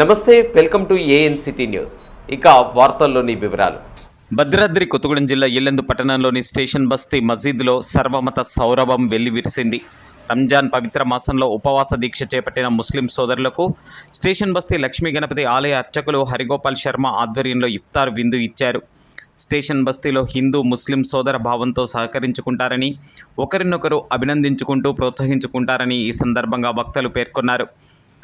నమస్తే welcome to AN city news. ఇక వార్తల్లోని వివరాలు. భద్రాద్రి కొత్తగూడెం జిల్లా ఇల్లెందు పట్టణంలోని స్టేషన్ బస్తీ మసీదులో సర్వమత సౌరభం వెల్లివిరిసింది. రంజాన్ పవిత్ర మాసంలో ఉపవాస దీక్ష చేపట్టిన ముస్లిం సోదరులకు స్టేషన్ బస్తీ లక్ష్మీ గణపతి ఆలయ అర్చకులు హరిగోపాల్ శర్మ ఆధ్వర్యంలో ఇఫ్తార్ విందు ఇచ్చారు. స్టేషన్ బస్తీలో హిందూ ముస్లిం సోదర భావంతో సహకరించుకుంటారని ఒకరినొకరు అభినందించుకుంటూ ప్రోత్సహించుకుంటారని ఈ సందర్భంగా వక్తలు పేర్కొన్నారు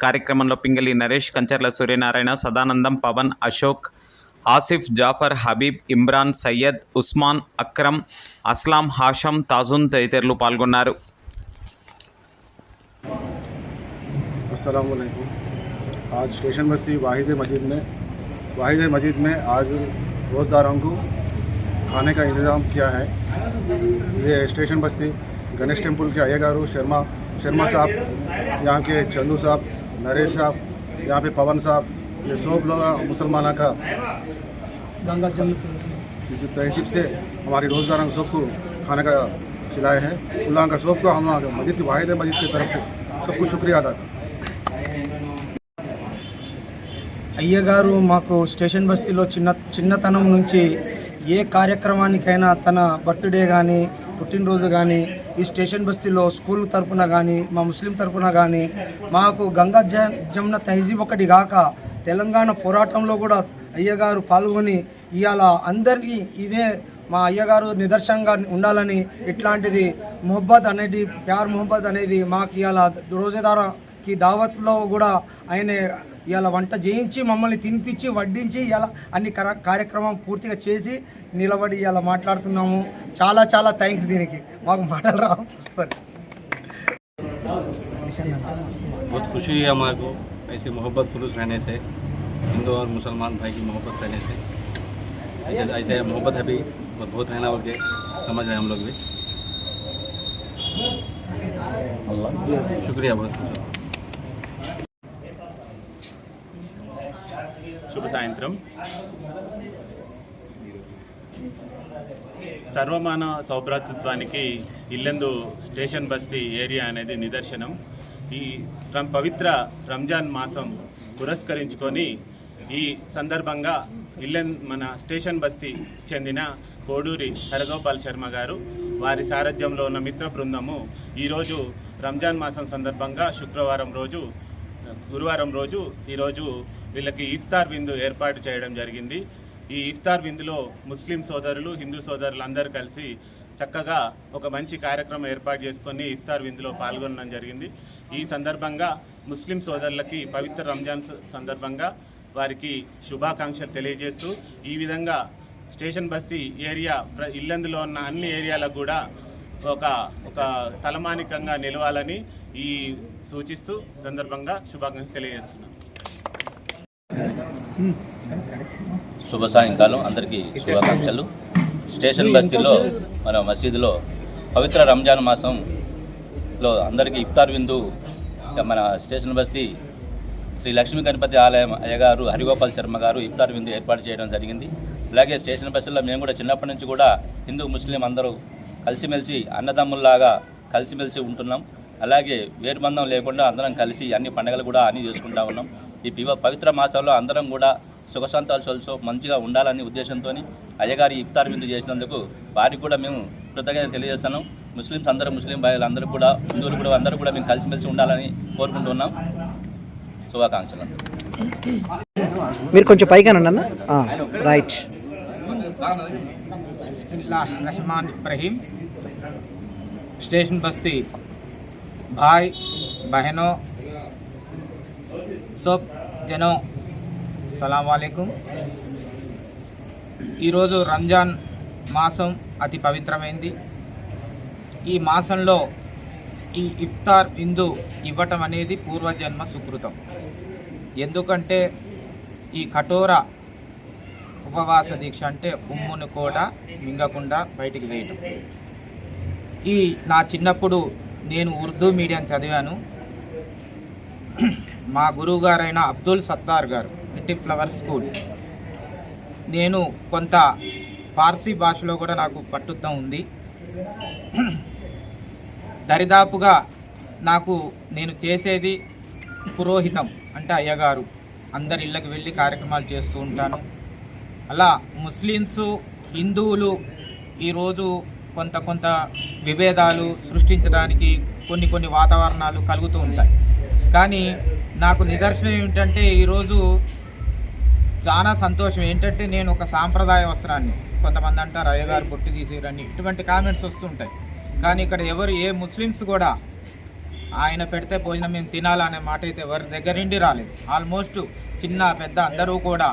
కార్యక్రమంలో పింగళి నరేష్ కంచర్ల సూర్యనారాయణ సదానందం పవన్ అశోక్ ఆసిఫ్ జాఫర్ హబీబ్ ఇమ్రాన్ సయ్యద్ ఉస్మాన్ అక్రమ్ అస్లాం హాషం తాజున్ తదితరులు పాల్గొన్నారు अस्सलाम वालेकुम आज स्टेशन बस्ती वाहिद मस्जिद में वाहिद मस्जिद में आज रोज़दारों को खाने का इंतज़ाम किया है। ये स्टेशन बस्ती गणेश टेंपल के अयगारू शर्मा शर्मा साहब यहाँ के चंदू साहब नरेश साहब यहाँ पे पवन साहब ये सब लोग मुसलमाना का गंगा जमुन इसी तहजीब से हमारी रोज़गारों को सबको खाने का खिलाए हैं। अल्लाह का सबको हम मस्जिद की वाहिद मस्जिद की तरफ़ से। सबको शुक्रिया अदा అయ్యగారు మాకు స్టేషన్ బస్తీలో చిన్న చిన్నతనం నుంచి ఏ కార్యక్రమానికైనా తన బర్త్డే కానీ పుట్టినరోజు కానీ ఈ స్టేషన్ బస్తీలో స్కూల్ తరపున కానీ మా ముస్లిం తరపున కానీ మాకు గంగా జ జమున తహజీబ్ ఒకటి కాక తెలంగాణ పోరాటంలో కూడా అయ్యగారు పాల్గొని ఇవాళ అందరికీ ఇదే మా అయ్యగారు నిదర్శనంగా ఉండాలని ఇట్లాంటిది మొహబ్బత్ అనేది ప్యార్ మొహబ్బత్ అనేది మాకు ఇవాళ రోజేదారాకి దావత్లో కూడా ఆయన ఇవాళ వంట చేయించి మమ్మల్ని తినిపించి వడ్డించి ఇలా అన్ని కర- కార్యక్రమం పూర్తిగా చేసి నిలబడి ఇలా మాట్లాడుతున్నాము చాలా చాలా థ్యాంక్స్ దీనికి మాకు మాటలు రావు बहुत खुशी है हमारे को ऐसे मोहब्बत खुलूस रहने से हिंदू और मुसलमान भाई की मोहब्बत रहने से ऐसे ऐसे मोहब्बत है भी बहुत बहुत रहना हो के समझ रहे हैं हम लोग भी शुक्रिया बहुत సాయంత్రం. సర్వమాన సౌభ్రాతృత్వానికి ఇల్లెందు స్టేషన్ బస్తీ ఏరియా అనేది నిదర్శనం. ఈ రం- పవిత్ర రంజాన్ మాసం పురస్కరించుకొని ఈ సందర్భంగా ఇల్లెన్ మన స్టేషన్ బస్తీ చెందిన కోడూరి హరగోపాల్ శర్మ గారు వారి సారథ్యంలో ఉన్న మిత్ర బృందము ఈరోజు రంజాన్ మాసం సందర్భంగా శుక్రవారం రోజు గురువారం రోజు ఈరోజు వీళ్ళకి ఇఫ్తార్ విందు ఏర్పాటు చేయడం జరిగింది. ఈ ఇఫ్తార్ విందులో ముస్లిం సోదరులు హిందూ సోదరులు అందరూ కలిసి చక్కగా ఒక మంచి కార్యక్రమం ఏర్పాటు చేసుకొని ఇఫ్తార్ విందులో పాల్గొనడం జరిగింది. ఈ సందర్భంగా ముస్లిం సోదరులకి పవిత్ర రంజాన్ సందర్భంగా వారికి శుభాకాంక్షలు తెలియజేస్తూ ఈ విధంగా స్టేషన్ బస్తీ ఏరియా ప్ర- ఇల్లందులో ఉన్న అన్ని ఏరియాలకు కూడా ఒక ఒక తలమానికంగా నిలవాలని ఈ సూచిస్తూ సందర్భంగా శుభాకాంక్షలు తెలియజేస్తున్నాను శుభ సాయంకాలం అందరికీ శుభాకాంక్షలు. స్టేషన్ బస్తీలో మన మసీదులో పవిత్ర రంజాన్ మాసంలో అందరికీ ఇఫ్తార్ విందు. మన స్టేషన్ బస్తీ శ్రీ లక్ష్మీ గణపతి ఆలయం అయ్యగారు హరిగోపాల్ శర్మ గారు ఇఫ్తార్ విందు ఏర్పాటు చేయడం జరిగింది. అలాగే స్టేషన్ బస్సులో మేము కూడా చిన్నప్పటి నుంచి కూడా హిందూ ముస్లిం అందరూ కలిసిమెలిసి అన్నదమ్ముల్లాగా కలిసిమెలిసి ఉంటున్నాం. అలాగే వేరుబంధం లేకుండా అందరం కలిసి అన్ని పండుగలు కూడా అన్ని చేసుకుంటా ఉన్నాం. ఈ పవిత్ర మాసంలో అందరం కూడా సుఖశాంతాలు చలుసు మంచిగా ఉండాలనే ఉద్దేశంతో అయ్యగారి ఇఫ్తార్ విందు చేసినందుకు వారికి కూడా మేము కృతజ్ఞత తెలియజేస్తాను ముస్లిమ్స్ అందరూ ముస్లిం భాయిలు అందరూ కూడా హిందువులు కూడా అందరూ కూడా మేము కలిసిమెలిసి ఉండాలని కోరుకుంటున్నాం శుభాకాంక్షలు. మీరు కొంచెం పైగా రైట్. స్టేషన్ బస్తీ भाई बहनों सब జనం సలాం వాలేకుం ఈరోజు రంజాన్ మాసం అతి పవిత్రమైంది ఈ మాసంలో ఈ ఇఫ్తార్ విందు ఇవ్వటం అనేది పూర్వజన్మ సుకృతం ఎందుకంటే ఈ కఠోర ఉపవాస దీక్ష అంటే ఉమ్మును కూడా మింగకుండా బయటికి వేయటం ఈ నా చిన్నప్పుడు నేను ఉర్దూ మీడియం చదివాను. మా గురువు గారైన అబ్దుల్ సత్తార్ గారు లిటిల్ ఫ్లవర్ స్కూల్. నేను కొంత పార్సీ భాషలో కూడా నాకు పట్టుత్వం ఉంది. దరిదాపుగా నాకు నేను చేసేది పురోహితం అంటే అయ్యగారు. అందరి ఇళ్ళకి వెళ్ళి కార్యక్రమాలు చేస్తూ ఉంటాను. అలా ముస్లిమ్స్ హిందువులు ఈరోజు కొంత కొంత విభేదాలు సృష్టించడానికి కొన్ని కొన్ని వాతావరణాలు కలుగుతూ ఉంటాయి. కానీ నాకు నిదర్శనం ఏమిటంటే ఈరోజు చాలా సంతోషం. ఏంటంటే నేను ఒక సాంప్రదాయ వస్త్రాన్ని కొంతమంది అంటారు అయ్యగారు బొట్టు తీసేయరని ఇటువంటి కామెంట్స్ వస్తుంటాయి కానీ ఇక్కడ ఎవరు ఏ ముస్లిమ్స్ కూడా ఆయన పెడితే భోజనం మేము తినాలనే మాట అయితే ఎవరి దగ్గర నుండి రాలేదు. ఆల్మోస్ట్ చిన్న పెద్ద అందరూ కూడా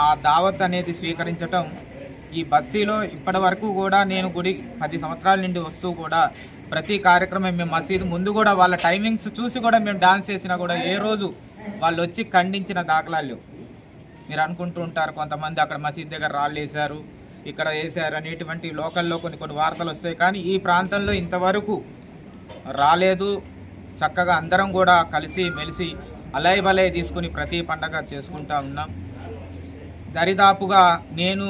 ఆ దావత్ అనేది స్వీకరించటం ఈ బస్సీలో ఇప్పటి వరకు కూడా నేను గుడి పది సంవత్సరాల నుండి వస్తూ కూడా ప్రతి కార్యక్రమం మేము మసీదు ముందు కూడా వాళ్ళ టైమింగ్స్ చూసి కూడా మేము డాన్స్ చేసినా కూడా ఏ రోజు వాళ్ళు వచ్చి ఖండించిన దాఖలాలు. మీరు అనుకుంటూ ఉంటారు కొంతమంది అక్కడ మసీద్ దగ్గర రాళ్ళు వేశారు ఇక్కడ వేశారు అనేటువంటి లోకల్లో కొన్ని కొన్ని వార్తలు వస్తాయి. కానీ ఈ ప్రాంతంలో ఇంతవరకు రాలేదు. చక్కగా అందరం కూడా కలిసి మెలిసి అలయ్ బలయ్ తీసుకుని ప్రతి పండగ చేసుకుంటా ఉన్నాం. దరిదాపుగా నేను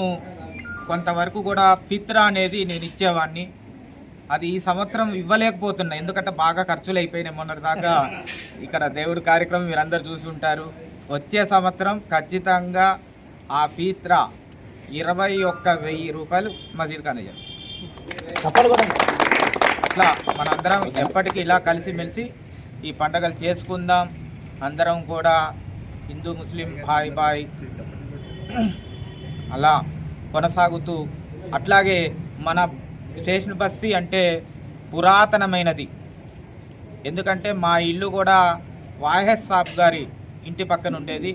కొంతవరకు కూడా ఫిత్రా అనేది నేను ఇచ్చేవాడిని అది ఈ సంవత్సరం ఇవ్వలేకపోతున్నా. ఎందుకంటే బాగా ఖర్చులు అయిపోయినాయి మొన్నటి దాకా ఇక్కడ దేవుడి కార్యక్రమం మీరందరూ చూసి ఉంటారు. వచ్చే సంవత్సరం ఖచ్చితంగా ఆ ఫీత్రా ఇరవై ఒక్క వెయ్యి రూపాయలు మసీద్ ఖానా చేస్తాం ఇట్లా మనందరం ఎప్పటికీ ఇలా కలిసిమెలిసి ఈ పండగలు చేసుకుందాం. అందరం కూడా హిందూ ముస్లిం బాయ్ బాయ్ అలా కొనసాగుతూ అట్లాగే మన స్టేషన్ బస్తీ అంటే పురాతనమైనది. ఎందుకంటే మా ఇల్లు కూడా వాహెస్ సాబ్ గారి ఇంటి పక్కన ఉండేది.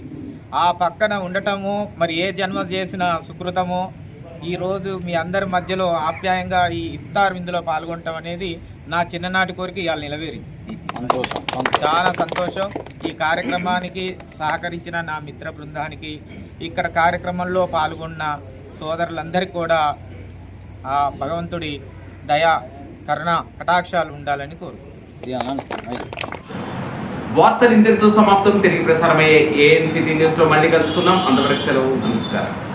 ఆ పక్కన ఉండటము మరి ఏ జన్మ చేసిన సుకృతమో ఈరోజు మీ అందరి మధ్యలో ఆప్యాయంగా ఈ ఇఫ్తార్ విందులో పాల్గొనటం అనేది నా చిన్ననాటి కోరిక ఇవాళ నిలవేరింది. చాలా సంతోషం. ఈ కార్యక్రమానికి సహకరించిన నా మిత్ర బృందానికి ఇక్కడ కార్యక్రమంలో పాల్గొన్న సోదరులందరికీ కూడా ఆ భగవంతుడి దయ కరుణ కటాక్షాలు ఉండాలని కోరుకుంటున్నాను. వార్తలు ఇంతటితో సమాప్తం. తిరిగి ప్రసారమయ్యే ఏఎన్సీటీ న్యూస్లో మళ్ళీ కలుసుకుందాం. అంతవరకు సెలవు నమస్కారం.